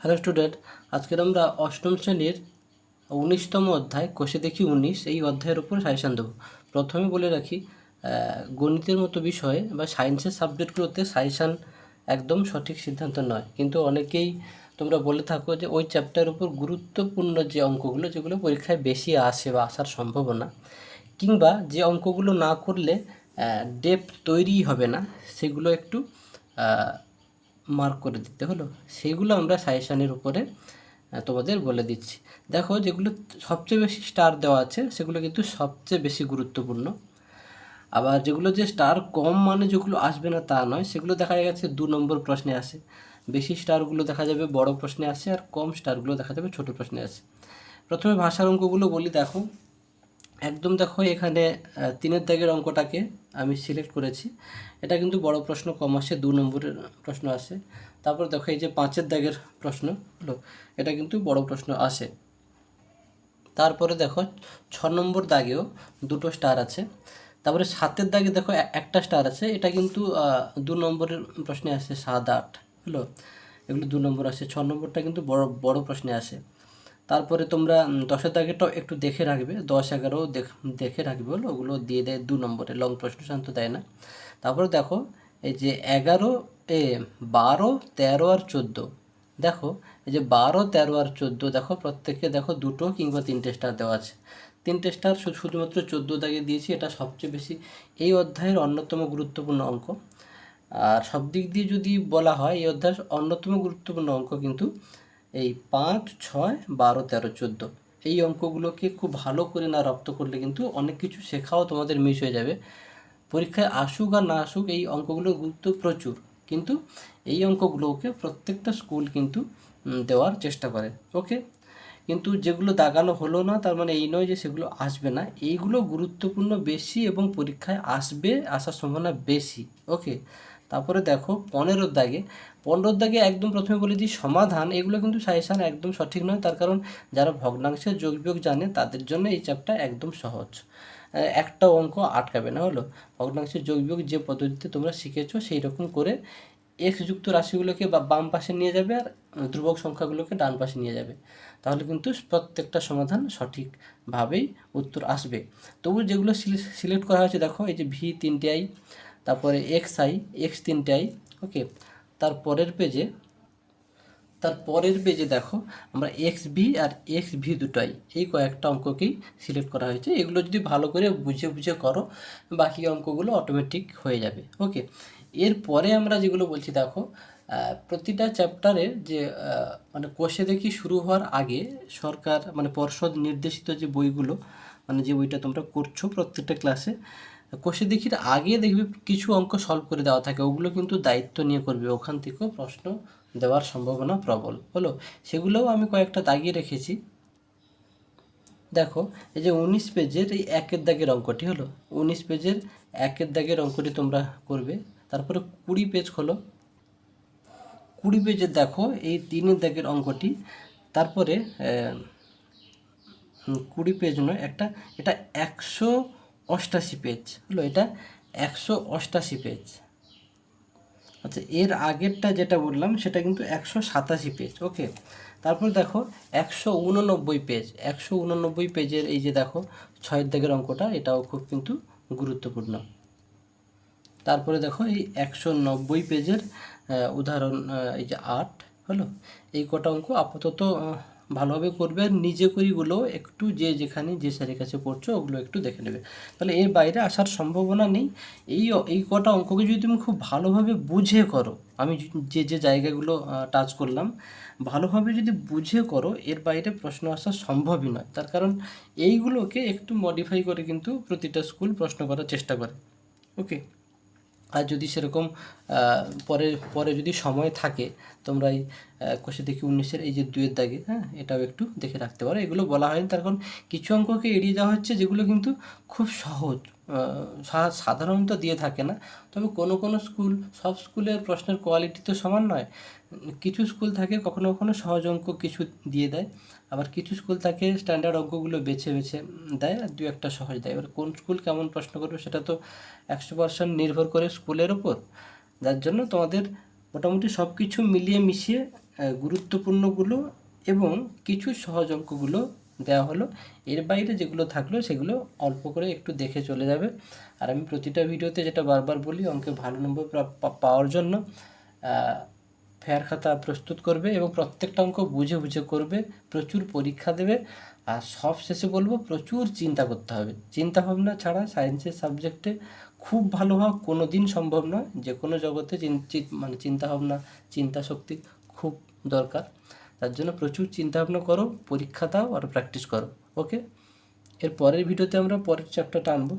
Hello student, আজকের আমরা অষ্টম শ্রেণির উনিশতম অধ্যায় কোষে দেখি উনিশ, এই অধ্যায়ের উপর সাজেশান দেবো। প্রথমে বলে রাখি গণিতের মতো বিষয়ে বা সায়েন্সের সাবজেক্টগুলোতে সাজেশান একদম সঠিক সিদ্ধান্ত নয়। কিন্তু অনেকেই তোমরা বলে থাকো যে ওই চ্যাপ্টার উপর গুরুত্বপূর্ণ যে অঙ্কগুলো, যেগুলো পরীক্ষায় বেশি আসে বা আসার সম্ভাবনা, কিংবা যে অঙ্কগুলো না করলে ডেপ তৈরি হবে না, সেগুলো একটু মার্ক করে দিতে হলো। সেগুলো আমরা সাজেশানের উপরে তোমাদের বলে দিচ্ছি। দেখো, যেগুলো সবচেয়ে বেশি স্টার দেওয়া আছে, সেগুলো কিন্তু সবচেয়ে বেশি গুরুত্বপূর্ণ। আবার যেগুলো যে স্টার কম মানে যেগুলো আসবে না তা নয়, সেগুলো দেখা গেছে দু নম্বর প্রশ্নে আসে। বেশি স্টারগুলো দেখা যাবে, বড় প্রশ্নে আসে, আর কম স্টারগুলো দেখা যাবে, ছোট প্রশ্নে আসে। প্রথমে ভাষার অঙ্কগুলো বলি, দেখো। একদম দেখো এখানে তিনের দাগের অঙ্কটাকে আমি সিলেক্ট করেছি। এটা কিন্তু বড় প্রশ্ন, কম আসে, দু নম্বরের প্রশ্ন আসে। তারপর দেখো এই যে পাঁচের দাগের প্রশ্ন হলো, এটা কিন্তু বড় প্রশ্ন আসে। তারপরে দেখো ছ নম্বর দাগেও দুটো স্টার আছে। তারপরে সাতের দাগে দেখো একটা স্টার আছে, এটা কিন্তু দু নম্বরের প্রশ্নে আসে সাত আট, হলো? এগুলো দু নম্বর আসে। ছ নম্বরটা কিন্তু বড় বড় প্রশ্নে আসে। তারপরে তোমরা দশের দাগেটাও একটু দেখে রাখবে। দশ এগারো দেখ- রাখবে হলো। ওগুলো দিয়ে দেয় দু নম্বরে। লং প্রশ্ন শান্ত দেয় না। তারপরে দেখো, এই যে এগারো, এ, বারো, তেরো আর চোদ্দ। দেখো, এই যে বারো, তেরো আর চোদ্দ, দেখো প্রত্যেককে দেখো দুটো কিংবা তিনটে স্টার দেওয়া আছে। তিনটে স্টার শুধু- শুধুমাত্র চোদ্দ দাগে দিয়েছি। এটা সবচেয়ে বেশি এই অধ্যায়ের অন্যতম গুরুত্বপূর্ণ অঙ্ক। আর সব দিক দিয়ে যদি বলা হয়, এই অধ্যায়ের অন্যতম গুরুত্বপূর্ণ অঙ্ক কিন্তু এই পাঁচ, ছয়, বারো, তেরো, চোদ্দ। এই অঙ্কগুলোকে খুব ভালো করে না রপ্ত করলে কিন্তু অনেক কিছু শেখাও তোমাদের মিস হয়ে যাবে। পরীক্ষায় আসুক আর না আসুক এই অঙ্কগুলোর গুরুত্ব প্রচুর। কিন্তু এই অঙ্কগুলোকে প্রত্যেকটা স্কুল কিন্তু দেওয়ার চেষ্টা করে। ওকে কিন্তু যেগুলো দাগানো হলো না, তার মানে এই নয় যে সেগুলো আসবে না। এইগুলো গুরুত্বপূর্ণ বেশি এবং পরীক্ষায় আসবে, আসার সম্ভাবনা বেশি। ওকে তারপরে দেখো পনেরোর দাগে। পনেরোর দাগে একদম প্রথমে বলে দিই সমাধান, এগুলো কিন্তু সাজেশান একদম সঠিক নয়। তার কারণ যারা ভগ্নাংশের যোগ বিয়োগ জানে, তাদের জন্য এই চ্যাপ্টার একদম সহজ। একটা অঙ্ক আটকাবে না, হলো? ভগ্নাংশের যোগ বিয়োগ যে পদ্ধতিতে তোমরা শিখেছো সেই রকম করে এক্স যুক্ত রাশিগুলোকে বা বাম পাশে নিয়ে যাবে আর ধ্রুবক সংখ্যাগুলোকে ডান পাশে নিয়ে যাবে। তাহলে কিন্তু প্রত্যেকটা সমাধান সঠিকভাবেই উত্তর আসবে। তবু যেগুলো সিলেক্ট করা হয়েছে, দেখো, এই যে ভি তিনটে আই তারপরে এক্স আই এক্স তিনটে আই ওকে তার পরের পেজে তার পরের পেজে দেখো, আমরা এক্স ভি আর এক্স ভি দুটাই এই কয়েকটা অঙ্ককেই সিলেক্ট করা হয়েছে। এগুলো যদি ভালো করে বুঝে বুঝে করো, বাকি অঙ্কগুলো অটোমেটিক হয়ে যাবে ওকে এরপরে আমরা যেগুলো বলছি, দেখো প্রতিটা চ্যাপ্টারের যে মানে কোষে দেখি শুরু হওয়ার আগে সরকার মানে পর্ষদ নির্দেশিত যে বইগুলো মানে যে বইটা তোমরা করছ প্রত্যেকটা ক্লাসে কোষে দেখির আগে দেখবে কিছু অঙ্ক সলভ করে দেওয়া থাকে, ওগুলো কিন্তু দায়িত্ব নিয়ে করবে। ওখান থেকেও প্রশ্ন দেওয়ার সম্ভাবনা প্রবল। হলো, সেগুলোও আমি কয়েকটা দাগিয়ে রেখেছি। দেখো, এই যে উনিশ পেজের এই একের দাগের অঙ্কটি, হলো, উনিশ পেজের একের দাগের অঙ্কটি তোমরা করবে। তারপরে কুড়ি পেজ হলো, কুড়ি পেজে দেখো এই তিনের দাগের অঙ্কটি। তারপরে কুড়ি পেজ নয়, একটা, এটা একশো অষ্টাশি পেজ হলো এটা একশো অষ্টাশি পেজ আচ্ছা এর আগেরটা যেটা বললাম, সেটা কিন্তু একশো সাতাশি পেজ ওকে তারপর দেখো, একশো উননব্বই পেজ একশো উননব্বই পেজের এই যে দেখো, ছয়ের দাগের অঙ্কটা, এটাও খুব কিন্তু গুরুত্বপূর্ণ। তারপরে দেখো, এই একশো নব্বই পেজের উদাহরণ এই যে আট, হলো? এই কটা অঙ্ক আপাতত ভালোভাবে করবে আর নিজে করিগুলো একটু যে যেখানে যে স্যারের কাছে পড়ছো ওগুলো একটু দেখে নেবে। তাহলে এর বাইরে আসার সম্ভাবনা নেই। এই এই কটা অঙ্ককে যদি তুমি খুব ভালোভাবে বুঝে করো, আমি যে- যে জায়গাগুলো টাচ করলাম, ভালোভাবে যদি বুঝে করো, এর বাইরে প্রশ্ন আসা সম্ভবই নয়। তার কারণ এইগুলোকে একটু মডিফাই করে কিন্তু প্রতিটা স্কুল প্রশ্ন করার চেষ্টা করে। ওকে আর যদি সেরকম পরে পরে যদি সময় থাকে, তোমরা এই কোষে দেখি উনিশের, এই যে দুয়ের দাগে হ্যাঁ এটাও একটু দেখে রাখতে পারো। এগুলো বলা হয়নি, তার কারণ কিছু অঙ্ককে এড়িয়ে যাওয়া হচ্ছে যেগুলো কিন্তু খুব সহজ সাধারণত দিয়ে থাকে না। তবে কোনো কোনো স্কুল, সব স্কুলের প্রশ্নের কোয়ালিটি তো সমান নয়। কিছু স্কুল থাকে কখনো কখনো সহজ অঙ্ক কিছু দিয়ে দেয়, আবার কিছু স্কুল থাকে স্ট্যান্ডার্ড অঙ্কগুলো বেছে বেছে দেয়, আর দু একটা সহজ দেয়। এবার কোন স্কুল কেমন প্রশ্ন করবে সেটা তো একশো পার্সেন্ট নির্ভর করে স্কুলের ওপর। যার জন্য তোমাদের মোটামুটি সব কিছু মিলিয়ে মিশিয়ে গুরুত্বপূর্ণগুলো এবং কিছু সহজ অঙ্কগুলো দেওয়া হলো। এর বাইরে যেগুলো থাকল সেগুলো অল্প করে একটু দেখে চলে যাবে। আর আমি প্রতিটা ভিডিওতে যেটা বারবার বলি অঙ্কে ভালো নম্বর পাওয়ার জন্য ফেয়ার খাতা প্রস্তুত করবে এবং প্রত্যেকটা অঙ্ক বুঝে বুঝে করবে, প্রচুর পরীক্ষা দেবে। আর সব শেষে বলব, প্রচুর চিন্তা করতে হবে। চিন্তা ভাবনা ছাড়া সায়েন্সের সাবজেক্টে খুব ভালো হওয়া কোনো দিন সম্ভব নয়। যে কোনো জগতে মানে চিন্তা ভাবনা চিন্তা শক্তি খুব দরকার। তার জন্য প্রচুর চিন্তা ভাবনা করো, পরীক্ষা দাও আর প্র্যাকটিস করো ওকে এর পরের ভিডিওতে আমরা পরের চ্যাপ্টারটা আনব।